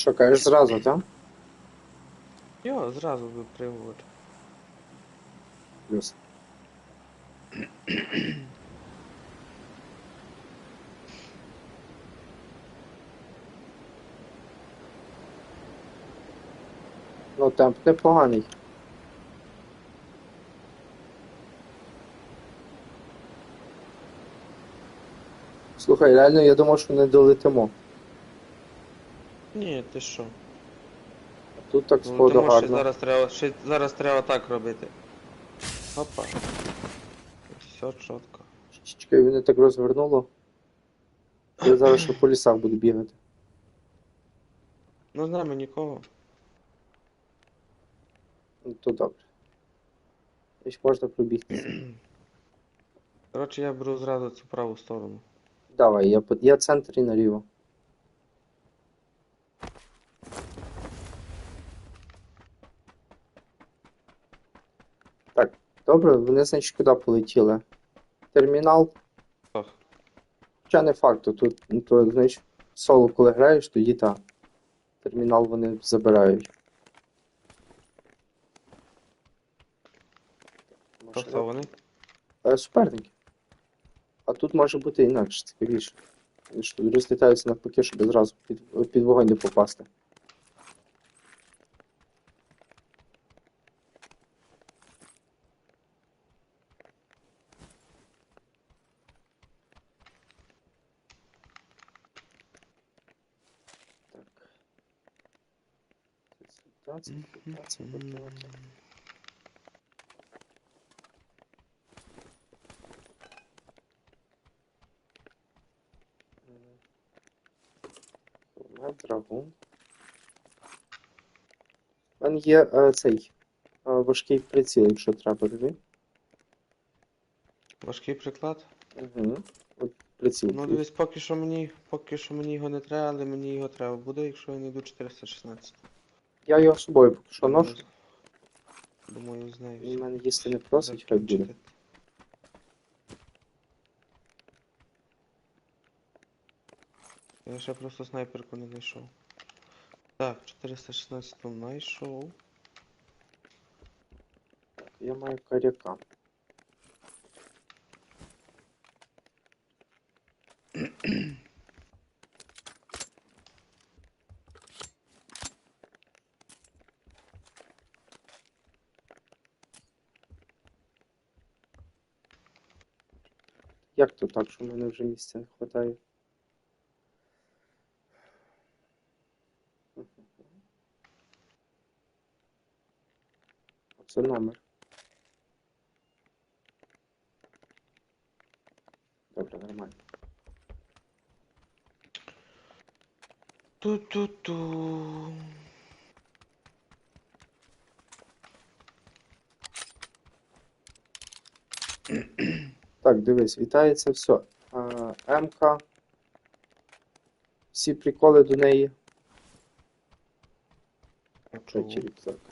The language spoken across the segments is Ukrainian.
Що, кажеш зразу, так? Йо, зразу випригувати. Плюс. Ну, темп непоганий. Слухай, реально я думав, що не долетимо. Ти що? Тут так Ну, сходу тому що гарно. зараз треба, ще, зараз треба так робити. Опа. Все чітко. Чекай, мене так розвернуло. Я зараз ще по лісах буду бігати. Ну з нами нікого. Ну, то добре. І ж можна пробігти. Коротше, я беру зразу цю праву сторону. Давай, я, по- я центр і наліво. Так, добре, вони, значить, куди полетіли? Термінал? Так. Хоча не факт, то тут, ну, то, значить, соло, коли граєш, тоді так. Термінал вони забирають. Хто хто вони? Е, Суперники. А тут може бути інакше, цікавіше. Вони ж тут розлітаються навпаки, щоб зразу під, під вогонь не попасти. Так. 15, 15, 15. Мав драгун. У мене є е, цей е, важкий приціл, якщо треба тобі. Важкий приклад? Угу. От приціл. Ну дивись, поки що мені, поки що мені його не треба, але мені його треба буде, якщо я не йду 416. Я його з собою поки що ношу. Думаю, з нею. Він все мене їсти не просить, хай буде. закінчити. Я ще просто снайперку не знайшов. Так, 416 знайшов. Я маю коряка. Як то так, що в мене вже місця не вистачає? Оце номер. Добре, нормально. Ту-ту-ту. Так, дивись, вітається все. А, МК. Всі приколи до неї. Третій рюкзак.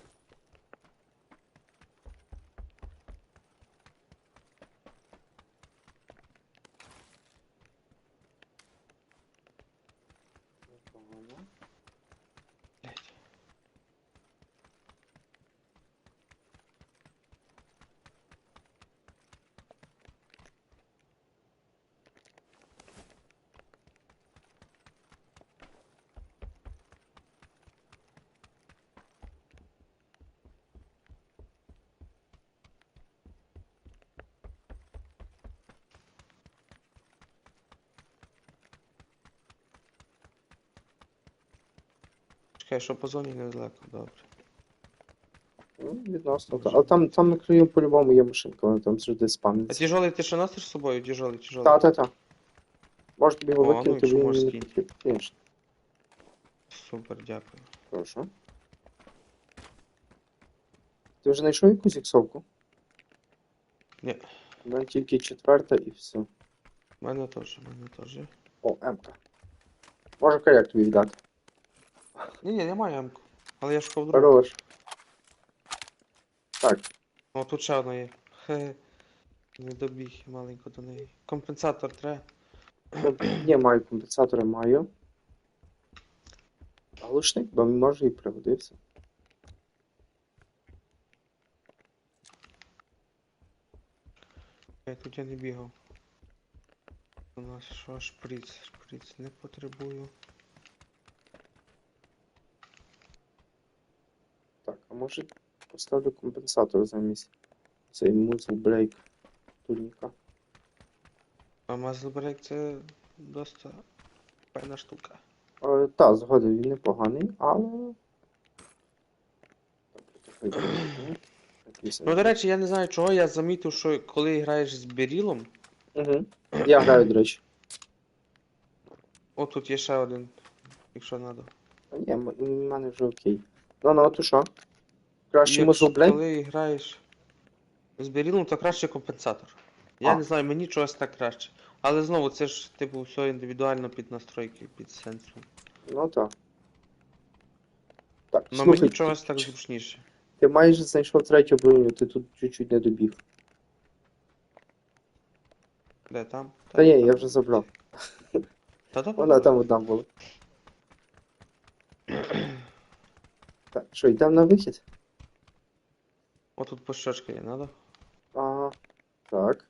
Чекай, що по зоні недалеко, добре. Ну, відносно. Але там, там на краю по-любому є машинка, вона там завжди А спавниться. тяжелий ти що носиш з собою? Тяжелий, тяжелий. Та, та, та. Може тобі його О, ну, викинути, якщо він можеш не скинь. Супер, дякую. прошу. Ти вже знайшов якусь іксовку? Ні. У мене тільки четверта і все. У мене теж, у мене теж. О, М-ка. Може коряк тобі віддати. Ні, ні, я маю ямку. Але я шукав другу. Хорош. Так, О, тут ще одна є. Хе. Не добіг маленько до неї. Компенсатор треба. я маю компенсатори, маю. Глушник, бо може і пригодився. Я тут я не бігав. У нас що, шприц? Шприц не потребую. Так, а може поставлю компенсатор замість цей музл брейк турніка. А Break це досить файна штука. Е, та, згоден, він непоганий, але. Ну, до речі, я не знаю чого, я замітив, що коли граєш з Берілом, Угу. Я граю, до речі. о, тут є ще один, якщо треба. Ні, в мене вже окей. Ну, ну, то що? Краще Якщо брейк? коли граєш з Берілом, то краще компенсатор. Я А. не знаю, мені чогось так краще. Але знову це ж типу все індивідуально під настройки, під сенсом. Ну так. Так, Ну слухай, мені чогось так зручніше. ти майже знайшов третю броню, ти тут чуть-чуть не добіг. Де там? Та ні, я вже забрав. Та добре. Вона там одна була. Так, що, йдемо на вихід? О, тут пощочка є, надо? Ага. Так.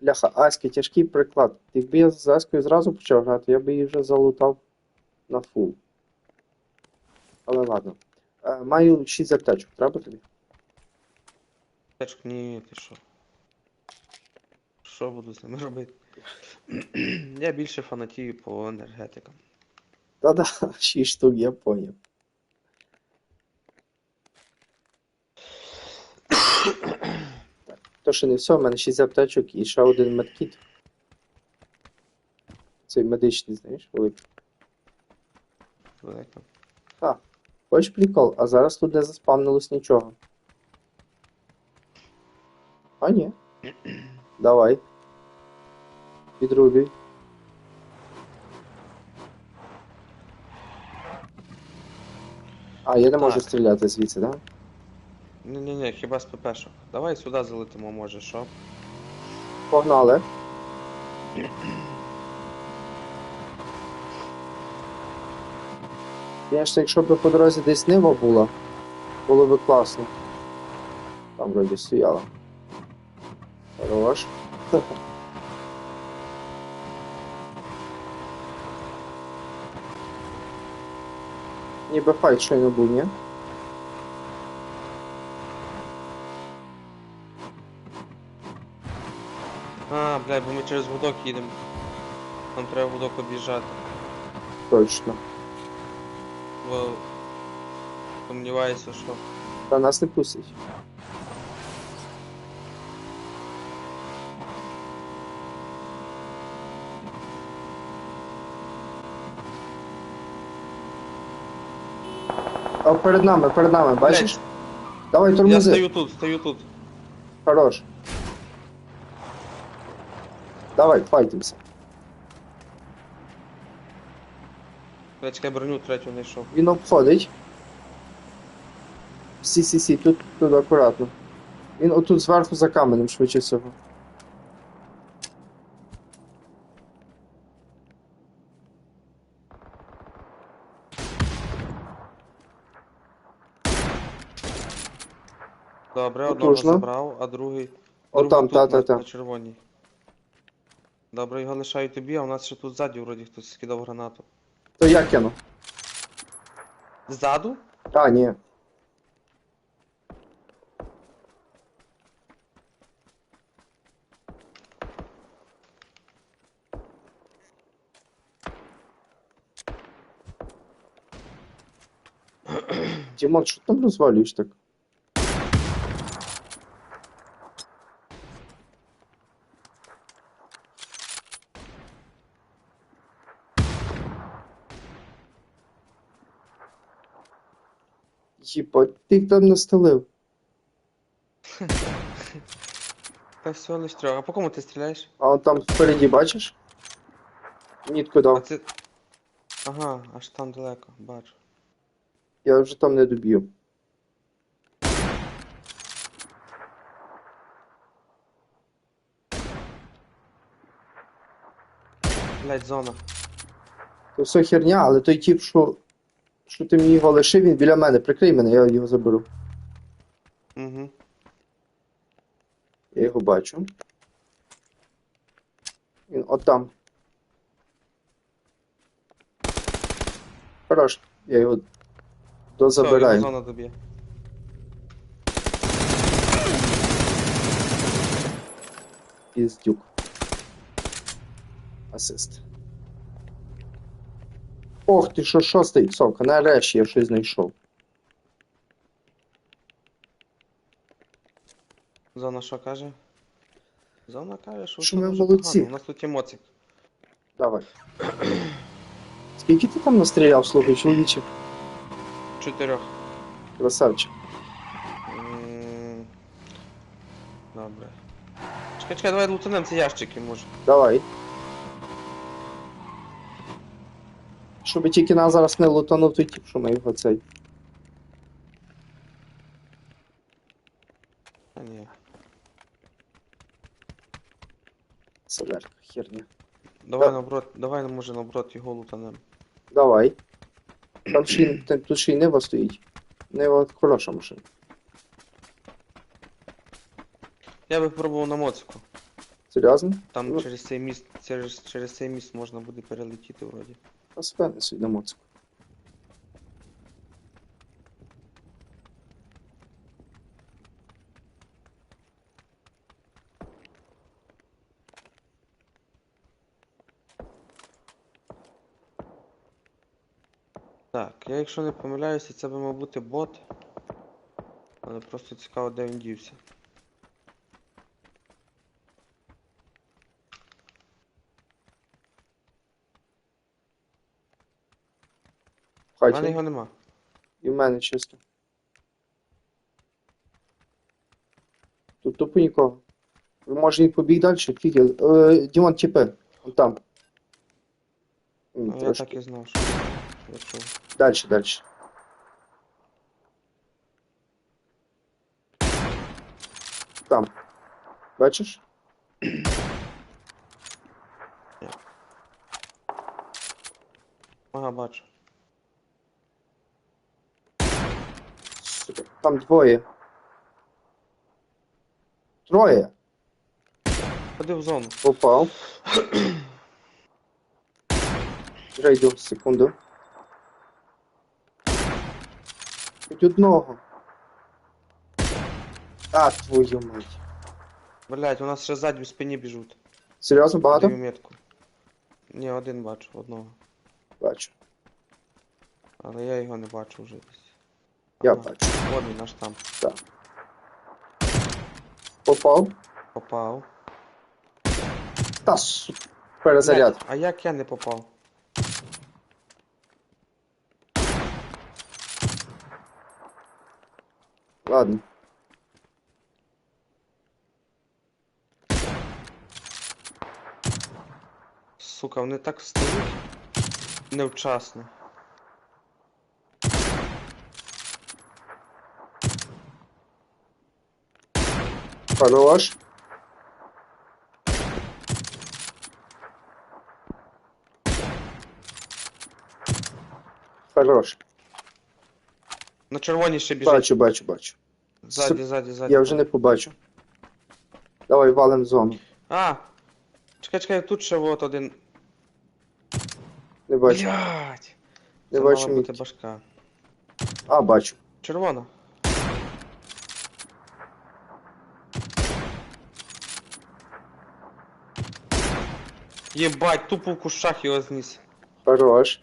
Бляха, Аська, тяжкий приклад. Якби я з Аською зразу почав грати, я би її вже залутав на фул. Але ладно. Е, маю 6 аптечок, треба тобі? Течк, ні, ти що? Що буду з ними робити? Я більше фанатію по енергетикам. Та-да, 6 штук, я поняв. То ще не все, в мене 6 аптечок і ще один медкіт. Цей медичний, знаєш, великий. Велика. Хочеш прикол, а зараз тут не заспавнилось нічого. А ні. Давай. Підрубій. А, я не можу Так. стріляти звідси, так? Да? Ні-ні-ні, хіба з ППшок. Давай сюди залетимо, може, що? Погнали. Звісно, якщо б по дорозі десь нива була, було б класно. Там вроді стояла. Хорош. Ніби файт щойно був, ні? А, блядь, бо ми через гудок їдемо. Нам треба гудок об'їжджати. Точно. Бо сумніваюся, що. Та нас не пустять. О, перед нами, перед нами, бачиш? Давай Я тормози. стою тут, стою тут. Хорош. Давай, файтимся. Я чекай броню третю знайшов. Він обходить. Сі, сі, сі, тут, тут акуратно. Він отут зверху за каменем, швидше всього. Добре, одного Потужно. забрав, а другий. О, другий там, тут та, на, та, та. на червоній. Добре, його лишаю тобі, а у нас ще тут ззаді вроді хтось скидав гранату. То я кину. Ззаду? А, ні. Дімон, що ти там розвалюєш так? Єбать, ти їх там настелив. Та всього лиш трьох. А по кому ти стріляєш? А он там впереді бачиш? Нітку А дав. це. Ага, аж там далеко, бачу. Я вже там не доб'ю. Блять, зона. То все херня, але той тип, що, що ти мені його лишив, він біля мене. Прикрий мене, я його заберу. Угу. Я його бачу. Він от там. Хорош, я його дозабираю. Зона доб'є. Піздюк. Асист. Ох ти, що шостий цок, нарешті я щось знайшов. Зона що каже? Зона каже, що, Що ми дуже молодці. погано. У нас тут є моцик. Давай. Скільки ти там настріляв, слухай, чоловіче? Чотирьох. Красавчик. М, Добре. Чекай, чекай, давай лутанем ці ящики, може. Давай. Щоб тільки нас зараз не лутанув той тип, що ми його цей. А ні. Солярка, херня. Давай наоборот, давай може наоборот його лутанем. Давай. Там ще й, там, тут ще й Нива стоїть. Нива хороша машина. Я би пробував на моцику. Серйозно? Там Ну. через цей міст, через, через цей міст можна буде перелетіти вроді. А спини собі на моцику. Так, я якщо не помиляюся, це би мав бот. Але просто цікаво, де він дівся. У мене хаті. його нема. І в мене чисто. Тут тупо нікого. Може він побіг далі? Фіги. Е, Дімон, тіпи. Вон там. М, Ну, я трошки. так і знав, що я чув. Дальше, далі. Там. Бачиш? Ага, бачу. Сука, Там двоє. Троє. Ходи в зону. Попав. Вже йду, секунду. Хоч одного. А, твою мать. Блять, у нас ще ззаді в спині біжуть. Серйозно багато? Даю метку. Ні, один бачу, одного. Бачу. Але я його не бачу вже десь. Я бачу. От він наш там. Попав. Попав. Та су... Перезаряд. А як я не попав? Ладно. Сука, вони так встають невчасно. Хорош. Хорош. На червоній ще біжить. Бачу, бачу, бачу. Ззаді, ззаді, ззаді. Я вже не побачу. Давай валим в зону. А! Чекай, чекай, тут ще от один. Не бачу. Блять! Не Це бачу мала бути башка. А, бачу. Червона. Єбать, тупо в кущах його зніс. Хорош.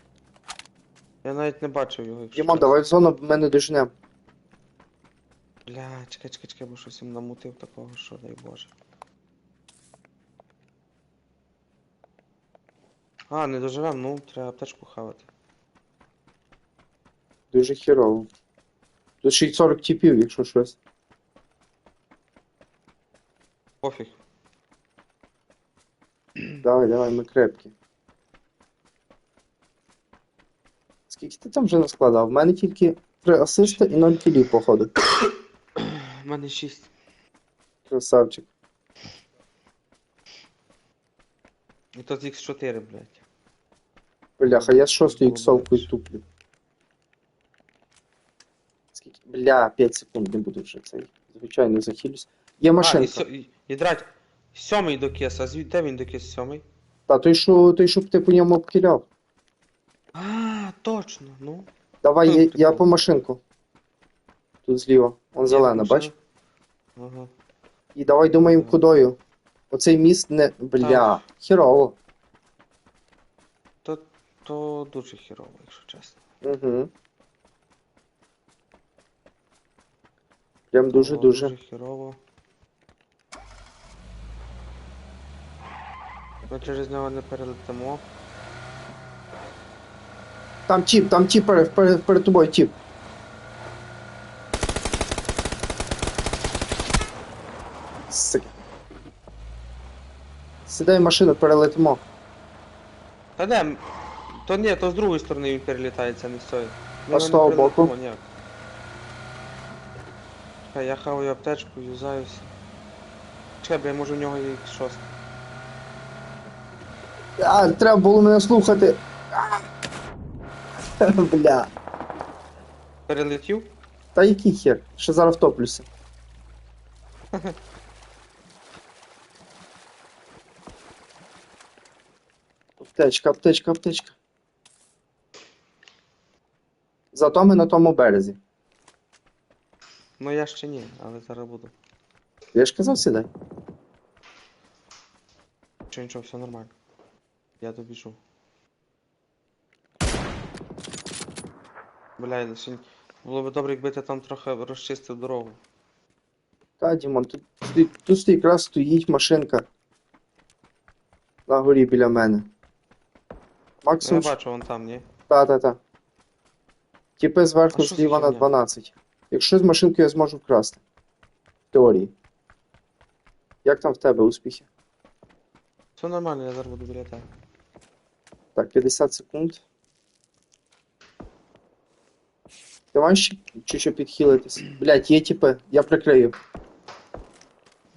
Я навіть не бачив його. якщо Дімон, чесно. давай в зону мене дожнем. Бля, чекай, чекай, чекай, бо щось їм намутив такого, що дай Боже. А, не доживем, ну, треба аптечку хавати. Дуже херово. Тут ще й 40 типів, якщо щось. Пофіг. Давай, давай, ми крепкі. Скільки ти там вже наскладав? У мене тільки 3 асиста і 0 кілів, походу. У мене 6. Красавчик. І то з X4, блядь. Бляха, я Було іксовкою туплю. Скільки? Бля, 5 секунд не буду вже цей. Звичайно, захилюсь. Є А, і, машинка. сьо... і, і драть. Сьомий до кеса, а звідти де він до кес сьомий? Та той, що той, щоб ти по ньому обкіляв. А, точно, ну. Давай, я, я по машинку. Тут зліва. Он зелена, бач? Ага. І давай думаємо Ага. кудою. Оцей міст не. Бля, Так. хірово. То, то дуже хірово, якщо чесно. Угу. Прям То дуже-дуже. Дуже хірово. Ми через нього не перелетимо. Там тіп, там тіп перед, перед, перед тобою тіп. Сука. Сідай в машину, перелетимо. Та м, То ні, то з другої сторони він перелітається, не з цієї. Ми А з не того перелетимо боку? Чекай, я хаваю аптечку, юзаюся. Чекай, бля, може в нього є шост. А, треба було мене слухати. А! Бля. Перелетів? Та який хер? Ще зараз втоплюся. Аптечка, аптечка, аптечка. Зато ми на тому березі. Ну я ще ні, але зараз буду. Я ж казав сідай. Чи нічого, все нормально. Я добіжу. Бля, ще... було б добре, якби ти там трохи розчистив дорогу. Та, Дімон, тут, тут, тут якраз стоїть машинка. На горі біля мене. Ну, я Максимум. бачу, вон там, ні? Та, та, та. Тіпи зверху зліва на 12. Якщо з машинкою я зможу вкрасти. В теорії. Як там в тебе успіхи? Все нормально, я зараз буду біля тебе. Так, 50 секунд. Маєш ще чуть-чуть підхилитись? Блять, є тіпи, я прикрию.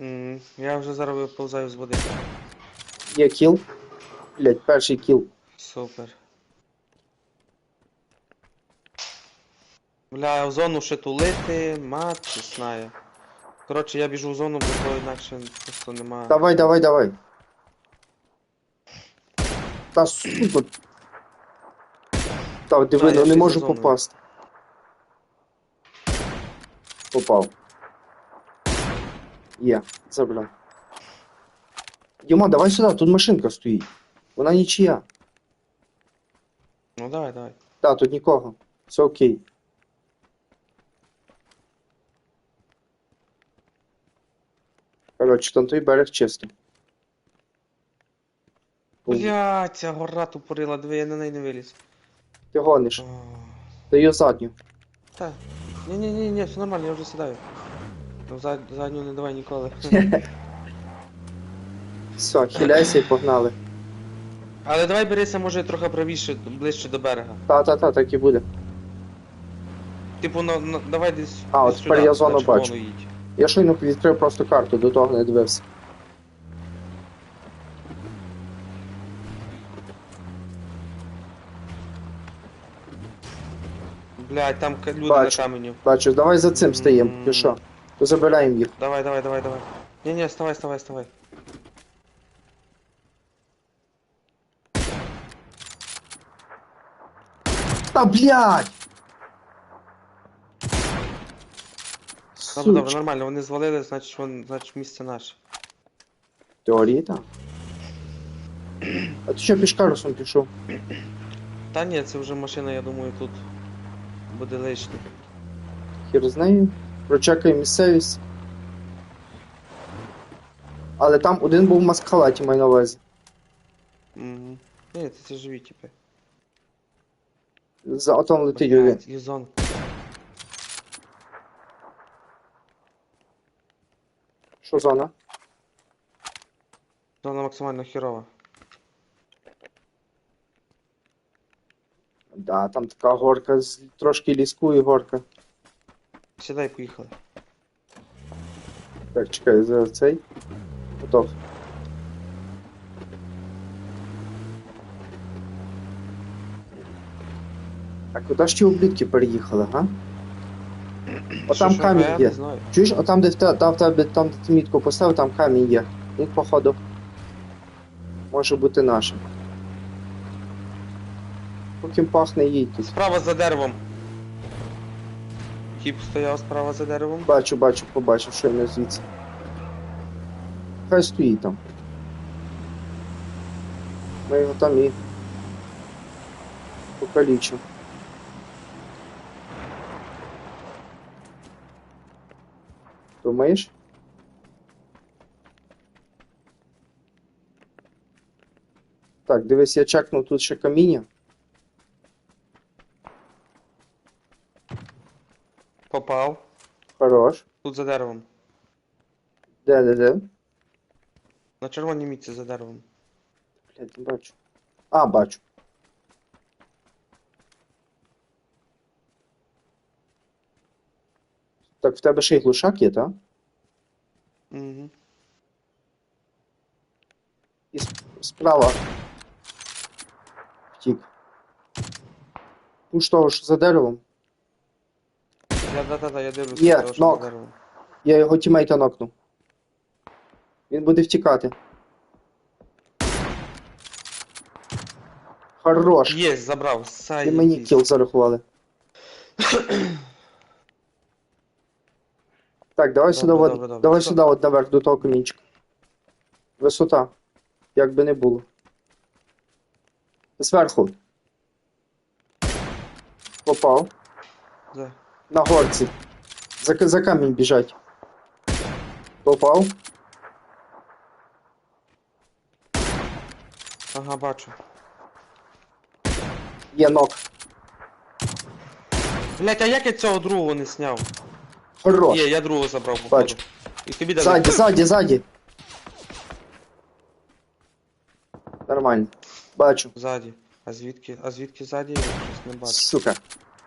М, Я вже зараз виповзаю з води. Є кіл. Блять, перший кіл. Супер. Бля, в зону ще тулити, мат, не знаю. Коротше, я біжу в зону, бо то інакше просто нема. Давай, давай, давай. Та сука. Та диви, А, я ну не ще можу за зоною. попасти. Попав. Є, забрав. Діма, давай сюди, тут машинка стоїть. Вона нічия. Ну давай, давай. Так, тут нікого. Все окей. Коротше, там той берег чистий. Бля, ця гора тупорила, диви, я на неї не виліз. Ти гониш. Даю задню. Та. Ні, ні, все нормально, я вже сідаю. Ну, зад... задню не давай ніколи. Все, хиляйся і погнали. Але давай берися, може, трохи правіше, ближче до берега. Та-та-та, так і буде. Типу, на, на, давай десь. А, десь от тепер сюди, я на зону червону бачу. їдь. Я щойно відкрив просто карту, до того не дивився. Блядь, там люди Бачу. на каменю. Бачу, давай за цим стаємо. Ти М. що? То забираємо їх. Давай, давай, давай, давай. Не, не, вставай, вставай, вставай. Та блядь! Добре, добре, Суч. нормально, вони звалили, значить, вон, значить місце наше. Теорії так. А ти що пішкарусом пішов? Та ні, це вже машина, я думаю, тут буде лишня. Хір з нею. Прочекай місцевість. Але там один був в маскалаті, маю на увазі. Угу. Ні, це, це живі, типи. За отом летить один. Блядь, Ізон. Що зона? Зона максимально херова. Да, там така горка, з трошки ліскує горка. Сідай, поїхали. Так, чекай, за цей. Готов. А куди ж ті ублюдки переїхали, га? Що, Отам що, камінь я є. не знаю. Чуєш, отам, де в те- там, в тебе, там, де ти мітку поставив, там камінь є. Він, походу, може бути нашим. Поки пахне їдь тут. Справа за деревом. Тіп стояв справа за деревом. Бачу, бачу, побачив, що я звідси. Хай стоїть там. Ми його там і покалічимо. Думаєш? Так, дивись, я чекнув тут ще каміння. Попав. Хорош. Тут за деревом. Де, де, де? На червоній мітці за деревом. Блядь, не бачу. А, бачу. Так, в тебе ще й глушак є, так? Угу. І сп- справа. Втік. Пуш того ж за деревом. Я да-да-да, я дивлюся, Є, того, що нок. Я його тімейта нокнув. Він буде втікати. Хорош. Є, забрав. І Сай. мені якийсь. кіл зарахували. Так, давай Добре, сюди, от, добре, добре. давай Що? сюди, от наверх до того камінчика. Висота. Як би не було. Зверху. Попав. За. На горці. За, за камінь біжать. Попав. Ага, бачу. Є нок. Блять, а як я цього другого не сняв? Хорош. Є, я другого забрав, походу. Бачу. І тобі дали. Ззаді, ззаді, ззаді. Нормально. Бачу. Ззаді. А звідки? А звідки ззаді? Я щось не бачу. Сука.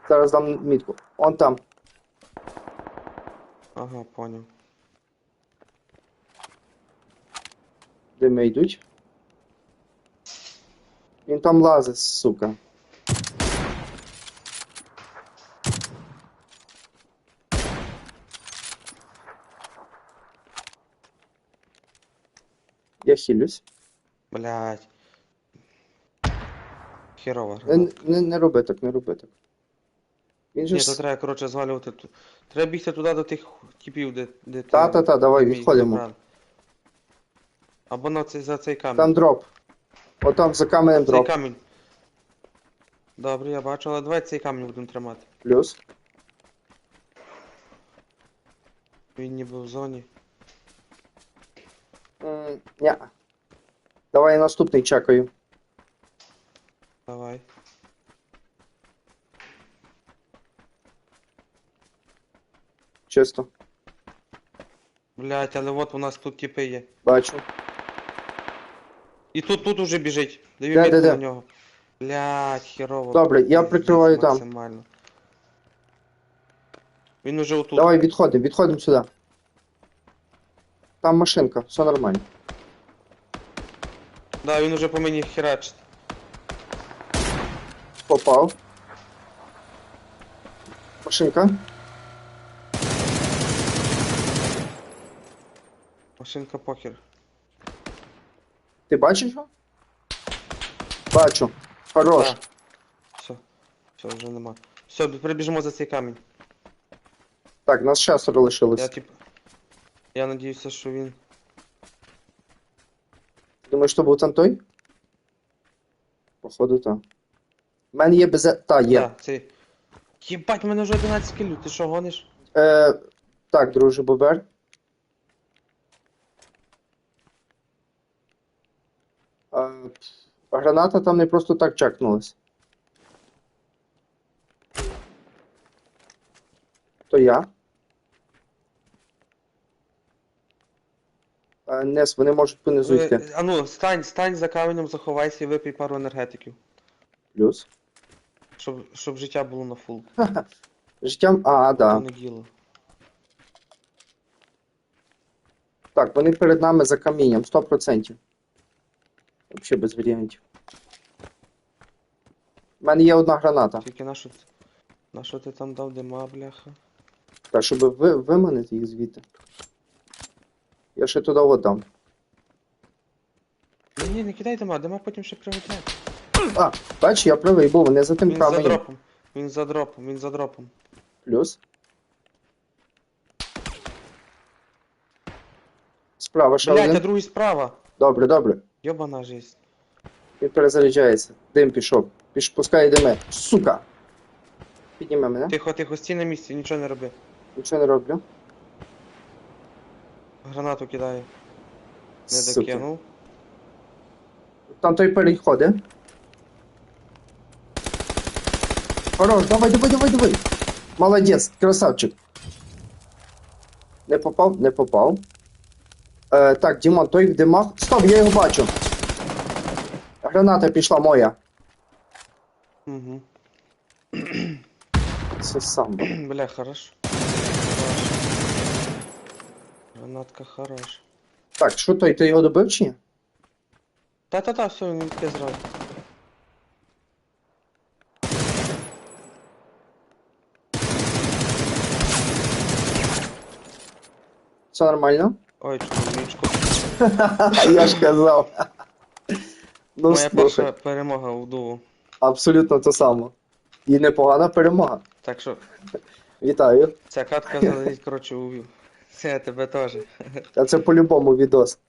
Зараз дам мітку. Он там. Ага, поняв. Де ми йдуть? Він там лазить, сука. Я хилюсь. Блять. Херова. Не, не, не роби так, не роби так. Він же Ні, ж... то треба, коротше, звалювати тут. Треба бігти туди до тих типів, де, де ти- Та-та-та, давай, де відходимо. Або на цей, за цей камінь. Там дроп. Отам за каменем цей дроп. камінь. Добре, я бачу, але давай цей камінь будемо тримати. Плюс. Він ніби в зоні. М, Ня. Давай я наступний чекаю. Давай. Чисто. Блять, але от у нас тут типи є. Бачу. І тут, тут уже біжить. Даю Де, мітку де, де? на нього. Блять, херово. Добре, я Пиздець, прикриваю там. Максимально. Він уже отут. Давай відходимо, відходимо сюди. Там машинка, все нормально. Да, він уже по мені херачить. Попав. Машинка. Машинка похер. Ти бачиш його? Бачу. Хорош. Да. Все. Все, вже нема. Все, прибіжимо за цей камінь. Так, нас шестеро лишилось. Я тип. Я надіюся, що він. Думаєш, що був там той? Походу, так. У мене є без... Та, є. Да, цей. Єбать, в мене вже 11 кілів, ти що гониш? Е, так, друже Бобер. Е, граната там не просто так чекнулась. То я. Е, Нес, вони можуть понизу йти. Ви- А ну, стань, стань за каменем, заховайся і випий пару енергетиків. Плюс. Щоб, щоб життя було на фул. Життям. А, да. Не діло. Так, вони перед нами за камінням, 100%. Взагалі без варіантів. У мене є одна граната. Тільки на що, на що ти там дав дима, бляха? Так, щоб ви, виманити їх звідти. Я ще туди от дам. Ні, ні, не кидай дима, дима потім ще пригодять. А, бач, я правий був, вони за тим Він за каменем. дропом. Він за дропом, він за дропом. Плюс. Справа ще Блять, а один. другий справа. Добре, добре. Йобана жизнь. Він перезаряджається. Дим пішов. Піш, пускай диме. Сука! Підніме мене. Тихо, тихо, стій на місці, нічого не роби. Нічого не роблю. Гранату кидаю. Не Сука. докинув. Там той переходить. Хорош, давай, давай, давай, давай. Молодець, красавчик. Не попав, не попав. Е, так, Дімон, той в димах. Стоп, я його бачу. Граната пішла моя. Угу. Це сам. Бля, хорош. Гранатка хорош. Так, що той, ти його добив чи ні? Та-та-та, все, він йде зразу. Все нормально? Ой, чоловічку. Я ж казав. Ну, Моя перша слухай, перемога у дуо. абсолютно те саме. І непогана перемога. Так що, Вітаю. ця катка залетить, коротше, у... Це тебе теж. А це по-любому відос.